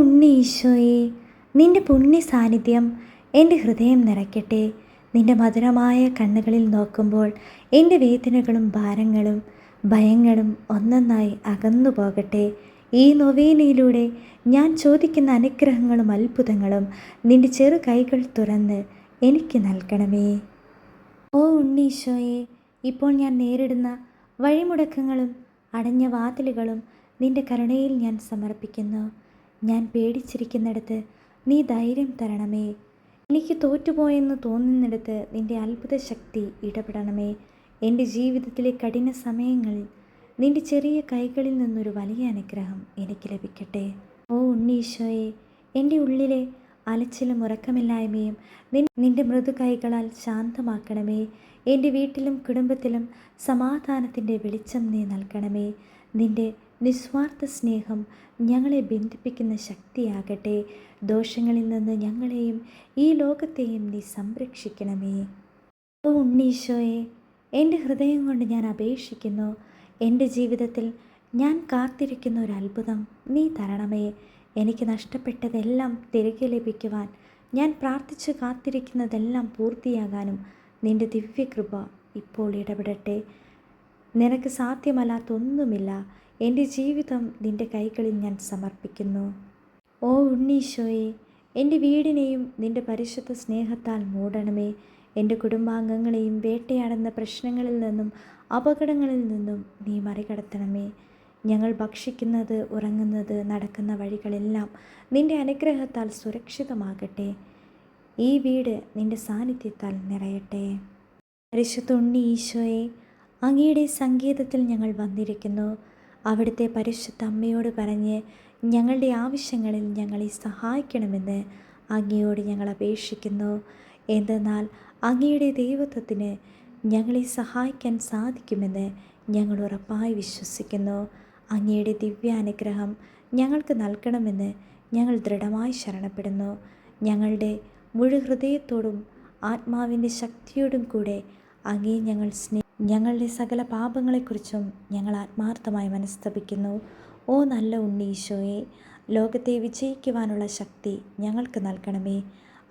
ഉണ്ണി ഈശോയെ നിന്റെ പുണ്യ സാന്നിധ്യം എന്റെ ഹൃദയം നിറയ്ക്കട്ടെ. നിന്റെ മധുരമായ കണ്ണുകളിൽ നോക്കുമ്പോൾ എന്റെ വേദനകളും ഭാരങ്ങളും ഭയങ്ങളും ഒന്നൊന്നായി അകന്നു പോകട്ടെ. ഈ നൊവേനയിലൂടെ ഞാൻ ചോദിക്കുന്ന അനുഗ്രഹങ്ങളും അത്ഭുതങ്ങളും നിന്റെ ചെറു കൈകൾ തുറന്ന് എനിക്ക് നൽകണമേ. ഓ ഉണ്ണീശോയെ ഇപ്പോൾ ഞാൻ നേരിടുന്ന വഴിമുടക്കങ്ങളും അടഞ്ഞ വാതിലുകളും നിന്റെ കരുണയിൽ ഞാൻ സമർപ്പിക്കുന്നു. ഞാൻ പേടിച്ചിരിക്കുന്നിടത്ത് നീ ധൈര്യം തരണമേ. എനിക്ക് തോറ്റുപോയെന്ന് തോന്നുന്നിടത്ത് നിന്റെ അത്ഭുത ശക്തി ഇടപെടണമേ. എന്റെ ജീവിതത്തിലെ കഠിന സമയങ്ങളിൽ നിന്റെ ചെറിയ കൈകളിൽ നിന്നൊരു വലിയ അനുഗ്രഹം എനിക്ക് ലഭിക്കട്ടെ. ഓ ഉണ്ണീശോയെ എന്റെ ഉള്ളിലെ അലച്ചിലും ഉറക്കമില്ലായ്മയും നിൻ- നിന്റെ മൃദു കൈകളാൽ ശാന്തമാക്കണമേ. എന്റെ വീട്ടിലും കുടുംബത്തിലും സമാധാനത്തിന്റെ വെളിച്ചം നീ നൽകണമേ. നിന്റെ നിസ്വാർത്ഥ സ്നേഹം ഞങ്ങളെ ബന്ധിപ്പിക്കുന്ന ശക്തിയാകട്ടെ. ദോഷങ്ങളിൽ നിന്ന് ഞങ്ങളെയും ഈ ലോകത്തെയും നീ സംരക്ഷിക്കണമേ. ഓ ഉണ്ണീശോയെ എന്റെ ഹൃദയം കൊണ്ട് ഞാൻ അപേക്ഷിക്കുന്നു. എന്റെ ജീവിതത്തിൽ ഞാൻ കാത്തിരിക്കുന്ന ഒരു അത്ഭുതം നീ തരണമേ. എനിക്ക് നഷ്ടപ്പെട്ടതെല്ലാം തിരികെ ലഭിക്കുവാൻ ഞാൻ പ്രാർത്ഥിച്ച് കാത്തിരിക്കുന്നതെല്ലാം പൂർത്തിയാകാനും നിന്റെ ദിവ്യകൃപ ഇപ്പോൾ ഇടപെടട്ടെ. നിനക്ക് സാധ്യമല്ലാത്തൊന്നുമില്ല എന്റെ ജീവിതം നിന്റെ കൈകളിൽ ഞാൻ സമർപ്പിക്കുന്നു. ഓ ഉണ്ണീശോയെ എന്റെ വീടിനെയും നിന്റെ പരിശുദ്ധ സ്നേഹത്താൽ മൂടണമേ. എന്റെ കുടുംബാംഗങ്ങളെയും വേട്ടയാടുന്ന പ്രശ്നങ്ങളിൽ നിന്നും അപകടങ്ങളിൽ നിന്നും നീ മറികടത്തണമേ. ഞങ്ങൾ ഭക്ഷിക്കുന്നത് ഉറങ്ങുന്നത് നടക്കുന്ന വഴികളെല്ലാം നിന്റെ അനുഗ്രഹത്താൽ സുരക്ഷിതമാകട്ടെ. ഈ വീട് നിന്റെ സാന്നിധ്യത്താൽ നിറയട്ടെ. പരിശുദ്ധ ഉണ്ണി ഈശോയെ അങ്ങയുടെ സംഗീതത്തിൽ ഞങ്ങൾ വന്നിരിക്കുന്നു. അവിടുത്തെ പരിശുദ്ധ അമ്മയോട് പറഞ്ഞ് ഞങ്ങളുടെ ആവശ്യങ്ങളിൽ ഞങ്ങളെ സഹായിക്കണമെന്ന് അങ്ങയോട് ഞങ്ങൾ അപേക്ഷിക്കുന്നു. എന്തെന്നാൽ അങ്ങയുടെ ദൈവത്വത്തിന് ഞങ്ങളെ സഹായിക്കാൻ സാധിക്കുമെന്ന് ഞങ്ങൾ ഉറപ്പായി വിശ്വസിക്കുന്നു. അങ്ങയുടെ ദിവ്യാനുഗ്രഹം ഞങ്ങൾക്ക് നൽകണമെന്ന് ഞങ്ങൾ ദൃഢമായി ശരണപ്പെടുന്നു. ഞങ്ങളുടെ മുഴുഹൃദയത്തോടും ആത്മാവിന്റെ ശക്തിയോടും കൂടെ അങ്ങേ ഞങ്ങൾ സ്നേ ഞങ്ങളുടെ സകല പാപങ്ങളെക്കുറിച്ചും ഞങ്ങൾ ആത്മാർത്ഥമായി മനസ്തപിക്കുന്നു. ഓ നല്ല ഉണ്ണീശോയെ ലോകത്തെ വിജയിക്കുവാനുള്ള ശക്തി ഞങ്ങൾക്ക് നൽകണമേ.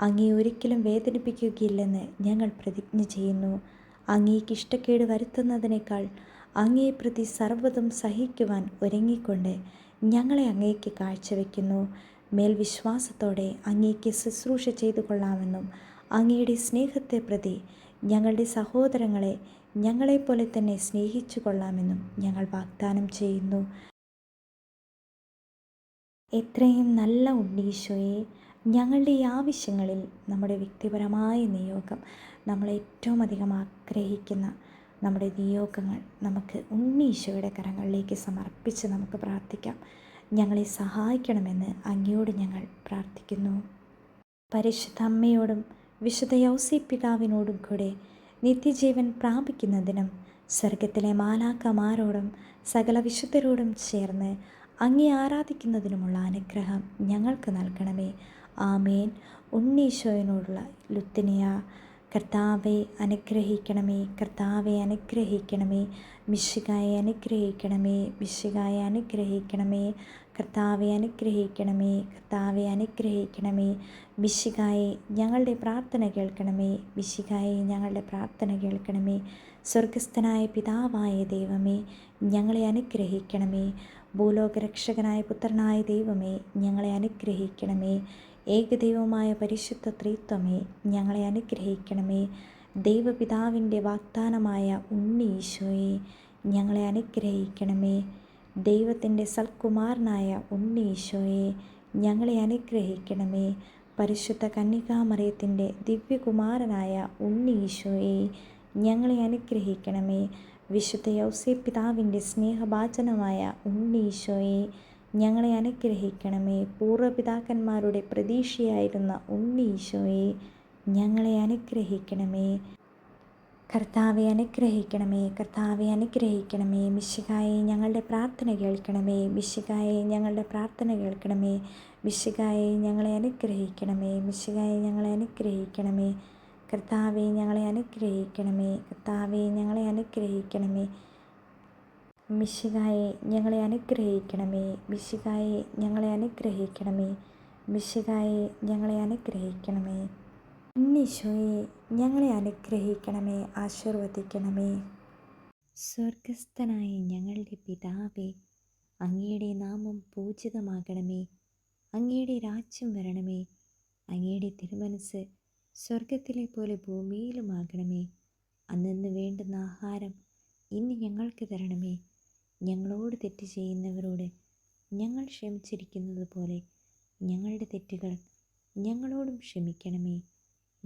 അങ്ങേ ഒരിക്കലും വേദനിപ്പിക്കുകയില്ലെന്ന് ഞങ്ങൾ പ്രതിജ്ഞ ചെയ്യുന്നു. അങ്ങേക്ക് ഇഷ്ടക്കേട് വരുത്തുന്നതിനേക്കാൾ അങ്ങേ പ്രതി സർവതും സഹിക്കുവാൻ ഒരുങ്ങിക്കൊണ്ട് ഞങ്ങളെ അങ്ങേക്ക് കാഴ്ചവെക്കുന്നു. മേൽവിശ്വാസത്തോടെ അങ്ങേക്ക് ശുശ്രൂഷ ചെയ്തു കൊള്ളാമെന്നും അങ്ങയുടെ സ്നേഹത്തെ പ്രതി ഞങ്ങളുടെ സഹോദരങ്ങളെ ഞങ്ങളെപ്പോലെ തന്നെ സ്നേഹിച്ചു കൊള്ളാമെന്നും ഞങ്ങൾ വാഗ്ദാനം ചെയ്യുന്നു. എത്രയും നല്ല ഉണ്ണീശോയെ ഞങ്ങളുടെ ഈ ആവശ്യങ്ങളിൽ നമ്മുടെ വ്യക്തിപരമായ നിയോഗം നമ്മൾ ഏറ്റവും അധികം ആഗ്രഹിക്കുന്ന നമ്മുടെ നിയോഗങ്ങൾ നമുക്ക് ഉണ്ണീശോയുടെ കരങ്ങളിലേക്ക് സമർപ്പിച്ച് നമുക്ക് പ്രാർത്ഥിക്കാം. ഞങ്ങളെ സഹായിക്കണമെന്ന് അങ്ങയോട് ഞങ്ങൾ പ്രാർത്ഥിക്കുന്നു. പരിശുദ്ധ അമ്മയോടും വിശുദ്ധ യൗസി പിതാവിനോടും കൂടെ നിത്യജീവൻ പ്രാപിക്കുന്നതിനും സ്വർഗത്തിലെ മാലാക്കമാരോടും സകല വിശുദ്ധരോടും ചേർന്ന് അങ്ങേ ആരാധിക്കുന്നതിനുമുള്ള അനുഗ്രഹം ഞങ്ങൾക്ക് നൽകണമേ. ആമേൻ. ഉണ്ണീശോയനോടുള്ള ലുത്തിനിയ കർത്താവെ അനുഗ്രഹിക്കണമേ കർത്താവെ അനുഗ്രഹിക്കണമേ മിശികായെ അനുഗ്രഹിക്കണമേ മിശികായെ അനുഗ്രഹിക്കണമേ കർത്താവെ അനുഗ്രഹിക്കണമേ കർത്താവെ അനുഗ്രഹിക്കണമേ. വിശികായി ഞങ്ങളുടെ പ്രാർത്ഥന കേൾക്കണമേ. വിശികായി ഞങ്ങളുടെ പ്രാർത്ഥന കേൾക്കണമേ. സ്വർഗസ്ഥനായ പിതാവായ ദൈവമേ ഞങ്ങളെ അനുഗ്രഹിക്കണമേ. ഭൂലോകരക്ഷകനായ പുത്രനായ ദൈവമേ ഞങ്ങളെ അനുഗ്രഹിക്കണമേ. ഏകദൈവമായ പരിശുദ്ധ ത്രിത്വമേ ഞങ്ങളെ അനുഗ്രഹിക്കണമേ. ദൈവപിതാവിന്റെ വാഗ്ദാനമായ ഉണ്ണി ഈശോയെ ഞങ്ങളെ അനുഗ്രഹിക്കണമേ. ദൈവത്തിന്റെ സൽകുമാരനായ ഉണ്ണീശോയെ ഞങ്ങളെ അനുഗ്രഹിക്കണമേ. പരിശുദ്ധ കന്യകാമറിയത്തിന്റെ ദിവ്യകുമാരനായ ഉണ്ണീശോയെ ഞങ്ങളെ അനുഗ്രഹിക്കണമേ. വിശുദ്ധ യൗസേ പിതാവിന്റെ സ്നേഹഭാചനമായ ഉണ്ണീശോയെ ഞങ്ങളെ അനുഗ്രഹിക്കണമേ. പൂർവപിതാക്കന്മാരുടെ പ്രതീക്ഷയായിരുന്ന ഉണ്ണീശോയെ ഞങ്ങളെ അനുഗ്രഹിക്കണമേ. കർത്താവെ അനുഗ്രഹിക്കണമേ കർത്താവെ അനുഗ്രഹിക്കണമേ. മിശികായെ ഞങ്ങളുടെ പ്രാർത്ഥന കേൾക്കണമേ. മിശികായെ ഞങ്ങളുടെ പ്രാർത്ഥന കേൾക്കണമേ. മിശികായെ ഞങ്ങളെ അനുഗ്രഹിക്കണമേ. മിശികായെ ഞങ്ങളെ അനുഗ്രഹിക്കണമേ. കർത്താവെ ഞങ്ങളെ അനുഗ്രഹിക്കണമേ. കർത്താവെ ഞങ്ങളെ അനുഗ്രഹിക്കണമേ. മിശികായെ ഞങ്ങളെ അനുഗ്രഹിക്കണമേ. മിശികായെ ഞങ്ങളെ അനുഗ്രഹിക്കണമേ. മിശികായെ ഞങ്ങളെ അനുഗ്രഹിക്കണമേ. ഉണ്ണീശോയെ ഞങ്ങളെ അനുഗ്രഹിക്കണമേ ആശീർവദിക്കണമേ. സ്വർഗസ്ഥനായ ഞങ്ങളുടെ പിതാവേ അങ്ങയുടെ നാമം പൂജിതമാകണമേ. അങ്ങയുടെ രാജ്യം വരണമേ. അങ്ങയുടെ തിരുമനസ് സ്വർഗത്തിലെ പോലെ ഭൂമിയിലുമാകണമേ. അന്നു വേണ്ടുന്ന ആഹാരം ഇന്ന് ഞങ്ങൾക്ക് തരണമേ. ഞങ്ങളോട് തെറ്റ് ചെയ്യുന്നവരോട് ഞങ്ങൾ ക്ഷമിച്ചിരിക്കുന്നത് പോലെ ഞങ്ങളുടെ തെറ്റുകൾ ഞങ്ങളോടും ക്ഷമിക്കണമേ.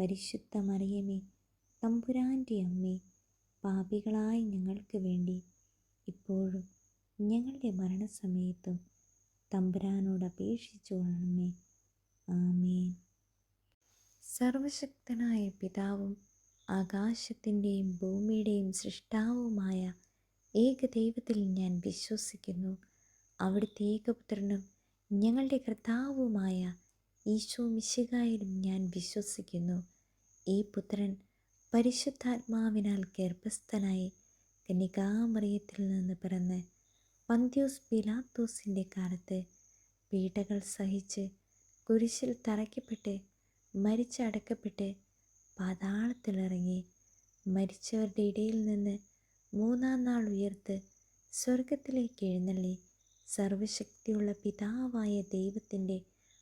പരിശുദ്ധ മറിയമേ തമ്പുരാന്റെ അമ്മേ പാപികളായി ഞങ്ങൾക്ക് വേണ്ടി ഇപ്പോഴും ഞങ്ങളുടെ മരണസമയത്തും തമ്പുരാനോട് അപേക്ഷിച്ചു കൊള്ളണമേ. ആമേൻ. സർവശക്തനായ പിതാവും ആകാശത്തിന്റെയും ഭൂമിയുടെയും സൃഷ്ടാവുമായ ഏകദൈവത്തിൽ ഞാൻ വിശ്വസിക്കുന്നു. അവിടുത്തെ ഏകപുത്രനും ഞങ്ങളുടെ കർത്താവുമായ ഈശോ മിശികായിലും ഞാൻ വിശ്വസിക്കുന്നു. ഈ പുത്രൻ പരിശുദ്ധാത്മാവിനാൽ ഗർഭസ്ഥനായി കന്യകാമറിയത്തിൽ നിന്ന് പിറന്ന് പന്ത്യോസ് പിലാത്തോസിന്റെ കാലത്ത് പീഡകൾ സഹിച്ച് കുരിശിൽ തറയ്ക്കപ്പെട്ട് മരിച്ചടക്കപ്പെട്ട് പാതാളത്തിലിറങ്ങി മരിച്ചവരുടെ ഇടയിൽ നിന്ന് മൂന്നാം നാൾ ഉയർത്ത് സ്വർഗത്തിലേക്ക് എഴുന്നള്ളി സർവശക്തിയുള്ള പിതാവായ ദൈവത്തിന്റെ